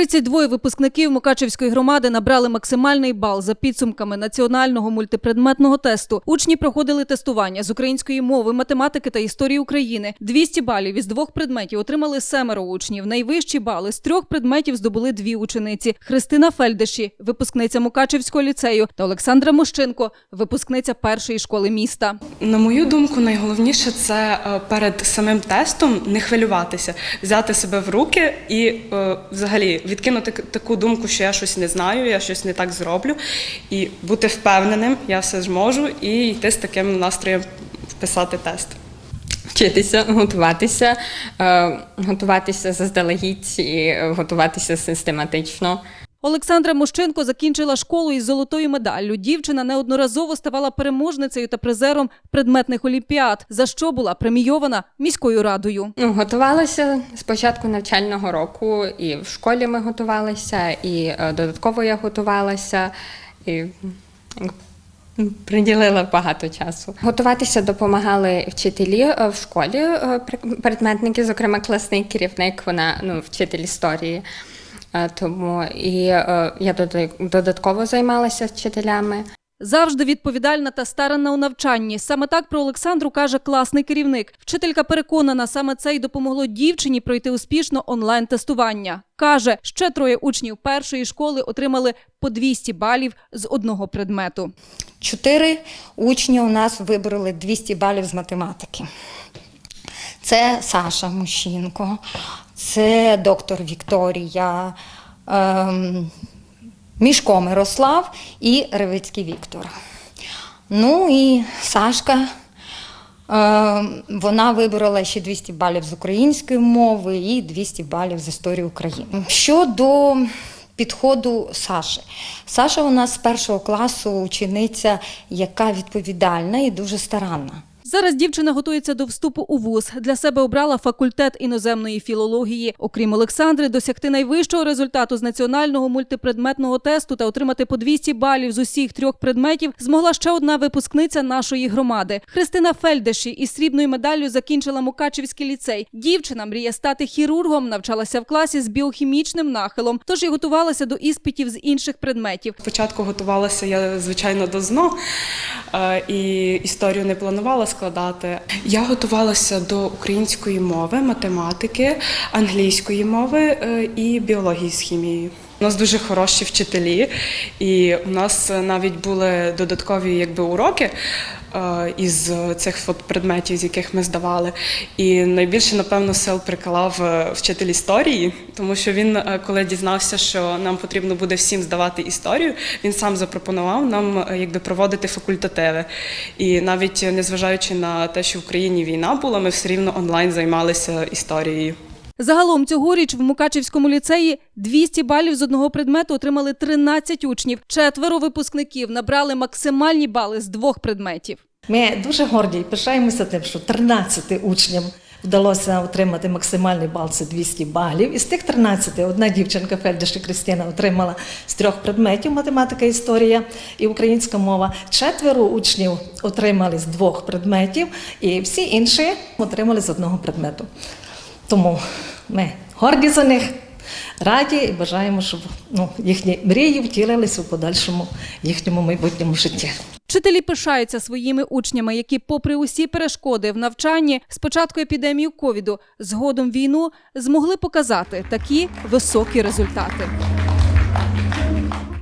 32 випускників Мукачевської громади набрали максимальний бал за підсумками національного мультипредметного тесту. Учні проходили тестування з української мови, математики та історії України. 200 балів із двох предметів отримали семеро учнів. Найвищі бали з трьох предметів здобули дві учениці: Христина Фельдеші, випускниця Мукачевського ліцею, та Олександра Мощенко, випускниця першої школи міста. На мою думку, найголовніше це е, перед самим тестом не хвилюватися, взяти себе в руки і е, взагалі відкинути таку думку, що я щось не знаю, я щось не так зроблю, і бути впевненим, я все зможу, і йти з таким настроєм вписати тест. Вчитися, готуватися, е, готуватися заздалегідь і готуватися систематично. Олександра Мощенко закінчила школу із золотою медаллю. Дівчина неодноразово ставала переможницею та призером предметних олімпіад, за що була премійована міською радою. Готувалася з початку навчального року, і в школі ми готувалися, і е, додатково я готувалася. І Приділила багато часу. Готуватися допомагали вчителі е, в школі, е, предметники, зокрема класний керівник, вона ну, вчитель історії. Е, Тому і е, я дода- додатково займалася вчителями. Завжди відповідальна та старанна у навчанні. Саме так про Олександру каже класний керівник. Вчителька переконана, саме це й допомогло дівчині пройти успішно онлайн-тестування. Каже, ще троє учнів першої школи отримали по 200 балів з одного предмету. Чотири учні у нас вибрали 200 балів з математики. Це Саша Мущінко, це доктор Вікторія, ем, Мішко Мирослав і Ревицький Віктор. Ну і Сашка. ем, Вона вибрала ще 200 балів з української мови і 200 балів з історії України. Щодо підходу Саші. Саша у нас з першого класу учениця, яка відповідальна і дуже старанна. Зараз дівчина готується до вступу у вуз. Для себе обрала факультет іноземної філології. Окрім Олександри, досягти найвищого результату з національного мультипредметного тесту та отримати по 200 балів з усіх трьох предметів змогла ще одна випускниця нашої громади. Христина Фельдеші із срібною медаллю закінчила Мукачівський ліцей. Дівчина мріє стати хірургом, навчалася в класі з біохімічним нахилом, тож і готувалася до іспитів з інших предметів. Спочатку готувалася я, звичайно, до ЗНО е, і історію не планувала складати. Я готувалася до української мови, математики, англійської мови е, і біології з хімією. У нас дуже хороші вчителі, і у нас навіть були додаткові якби, уроки е, із цих предметів, з яких ми здавали. І найбільше, напевно, сил приклав е, вчитель історії, тому що він, е, коли дізнався, що нам потрібно буде всім здавати історію, він сам запропонував нам якби проводити факультативи. І навіть незважаючи на те, що в Україні війна була, ми все рівно онлайн займалися історією. Загалом цьогоріч в Мукачівському ліцеї 200 балів з одного предмету отримали 13 учнів. Четверо випускників набрали максимальні бали з двох предметів. Ми дуже горді і пишаємося тим, що 13 учням вдалося отримати максимальний бал це 200 балів. Із тих 13 одна дівчинка Фельдиші Кристина отримала з трьох предметів математика, історія і українська мова. Четверо учнів отримали з двох предметів, і всі інші отримали з одного предмету. Тому ми горді за них. Раді і бажаємо, щоб ну, їхні мрії втілилися у подальшому їхньому майбутньому житті. Вчителі пишаються своїми учнями, які, попри усі перешкоди в навчанні, спочатку епідемії ковіду, згодом війну, змогли показати такі високі результати.